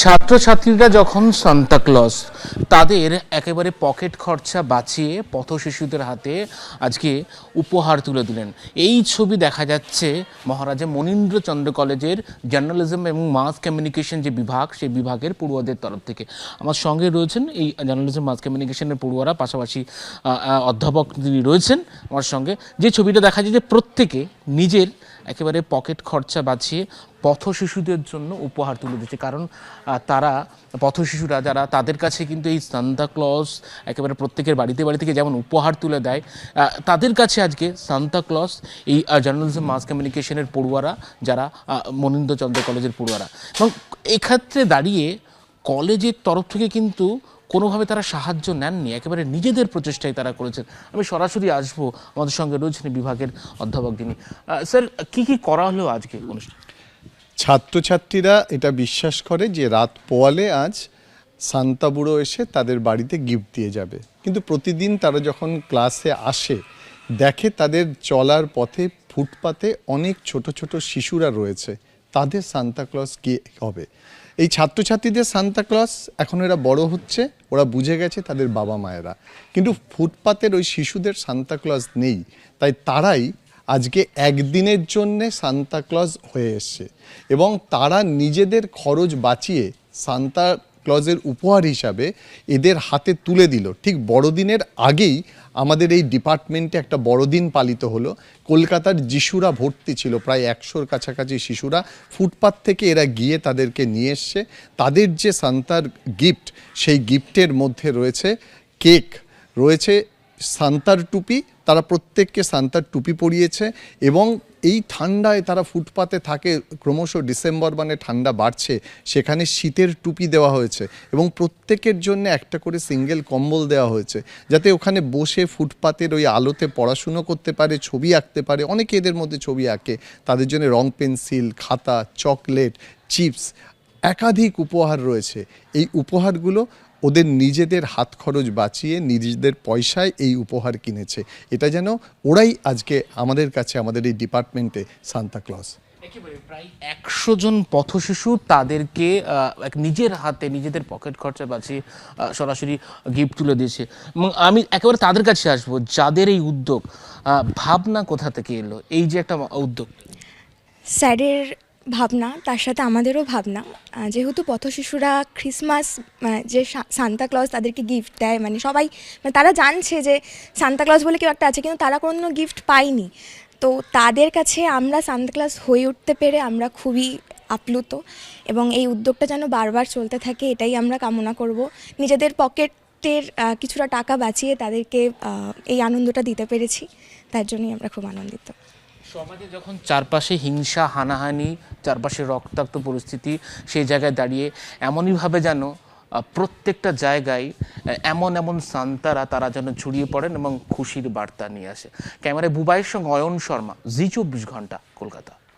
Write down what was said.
ছাত্রছাত্রীরা যখন সান্তাক্লজ তাদের একেবারে পকেট খরচা বাঁচিয়ে পথ শিশুদের হাতে আজকে উপহার তুলে দিলেন। এই ছবি দেখা যাচ্ছে মহারাজা মনীন্দ্রচন্দ্র কলেজের জার্নালিজম এবং মাস কমিউনিকেশন যে বিভাগ, সেই বিভাগের পড়ুয়াদের তরফ থেকে। আমার সঙ্গে রয়েছেন এই জার্নালিজম, মাস কমিউনিকেশনের পড়ুয়ারা, পাশাপাশি অধ্যাপক তিনি রয়েছেন আমার সঙ্গে। যে ছবিটা দেখা যায় যে প্রত্যেকে নিজের একেবারে পকেট খরচা বাঁচিয়ে পথ শিশুদের জন্য উপহার তুলে দিচ্ছে। কারণ তারা, পথ শিশুরা যারা, তাদের কাছে কিন্তু এই সান্তা ক্লজ একেবারে প্রত্যেকের বাড়িতে বাড়ি থেকে যেমন উপহার তুলে দেয় তাদের কাছে আজকে সান্তা ক্লজ এই জার্নালিজম মাস কমিউনিকেশনের পড়ুয়ারা যারা মনীন্দ্রচন্দ্র কলেজের পড়ুয়ারা। এবং এক্ষেত্রে দাঁড়িয়ে কলেজের তরফ থেকে কিন্তু কোনোভাবে তারা সাহায্য নেননি, একেবারে নিজেদের প্রচেষ্টায় তারা করেছেন। আমি সরাসরি আসব আমাদের সঙ্গে রয়েছেন বিভাগের অধ্যাপক যিনি। স্যার, কি কি করা হলো আজকে অনুষ্ঠান? ছাত্রছাত্রীরা এটা বিশ্বাস করে যে রাত পোয়ালে আজ সান্তাবুড়ো এসে তাদের বাড়িতে গিফট দিয়ে যাবে। কিন্তু প্রতিদিন তারা যখন ক্লাসে আসে, দেখে তাদের চলার পথে, ফুটপাতে অনেক ছোট ছোট শিশুরা রয়েছে। তাদের সান্তা ক্লজ কি হবে। এই ছাত্রছাত্রীদের সান্তা ক্লজ এখন এরা বড় হচ্ছে, ওরা বুঝে গেছে তাদের বাবা মায়েরা। কিন্তু ফুটপাতের ওই শিশুদের সান্তা ক্লজ নেই, তাই তারাই আজকে একদিনের জন্যে সান্তা ক্লজ হয়ে এসছে। এবং তারা নিজেদের খরচ বাঁচিয়ে সান্তা ক্লজের উপহার হিসাবে এদের হাতে তুলে দিল। ঠিক বড়দিনের আগেই আমাদের এই ডিপার্টমেন্টে একটা বড়দিন পালিত হলো। কলকাতার যিশুরা ভর্তি ছিল, প্রায় একশোর কাছাকাছি শিশুরা। ফুটপাত থেকে এরা গিয়ে তাদেরকে নিয়ে এসছে। তাদের যে সান্তার গিফট, সেই গিফটের মধ্যে রয়েছে কেক, রয়েছে সান্তার টুপি তারা প্রত্যেককে সান্তার টুপি পরিয়েছে এবং এই ঠান্ডায় তারা ফুটপাতে থাকে, ক্রমশ ডিসেম্বর মানে ঠান্ডা বাড়ছে, সেখানে শীতের টুপি দেওয়া হয়েছে এবং প্রত্যেকের জন্য একটা করে সিঙ্গেল কম্বল দেওয়া হয়েছে, যাতে ওখানে বসে ফুটপাতের ওই আলোতে পড়াশুনো করতে পারে, ছবি আঁকতে পারে, অনেকে এদের মধ্যে ছবি আঁকে, তাদের জন্য রং পেন্সিল, খাতা, চকলেট, চিপস একাধিক উপহার রয়েছে। এই উপহারগুলো ওদের নিজেদের হাত খরচ বাঁচিয়ে নিজেদের পয়সায় এই উপহার কিনেছে। এটা যেন ওরাই আজকে আমাদের কাছে আমাদের এই ডিপার্টমেন্টে সান্তা ক্লজ। একেবারে প্রায় একশো জন পথশিশু তাদেরকে এক নিজের হাতে নিজেদের পকেট খরচা বাঁচিয়ে সরাসরি গিফট তুলে দিয়েছে। এবং আমি একেবারে তাদের কাছে আসব যাদের এই উদ্যোগ ভাবনা কোথা থেকে এলো? এই যে একটা উদ্যোগ। স্যারের ভাবনা তার সাথে আমাদেরও ভাবনা। যেহেতু পথশিশুরা ক্রিসমাস আহ, যে সা- সান্তা ক্লজ তাদেরকে গিফট দেয় মানে সবাই মানে তারা জানছে যে সান্তা ক্লজ বলে কেউ একটা আছে কিন্তু তারা কোনো গিফট পায়নি। তো তাদের কাছে আমরা সান্তা ক্লজ হয়ে উঠতে পেরে আমরা খুবই আপ্লুত এবং এই উদ্যোগটা যেন বারবার চলতে থাকে এটাই আমরা কামনা করব। নিজেদের পকেটের কিছুটা টাকা বাঁচিয়ে তাদেরকে এই আনন্দটা দিতে পেরেছি। তার জন্যই আমরা খুব আনন্দিত। সমাজে যখন চারপাশে হিংসা, হানাহানি, চারপাশে রক্তাক্ত পরিস্থিতি, সেই জায়গায় দাঁড়িয়ে এমনইভাবে যেন প্রত্যেকটা জায়গায় এমন এমন সান্তারা তারা যেন ছড়িয়ে পড়েন এবং খুশির বার্তা নিয়ে আসে। ক্যামেরায় বুবাইয়ের সঙ্গে অয়ন শর্মা, জি চব্বিশ ঘণ্টা, কলকাতা।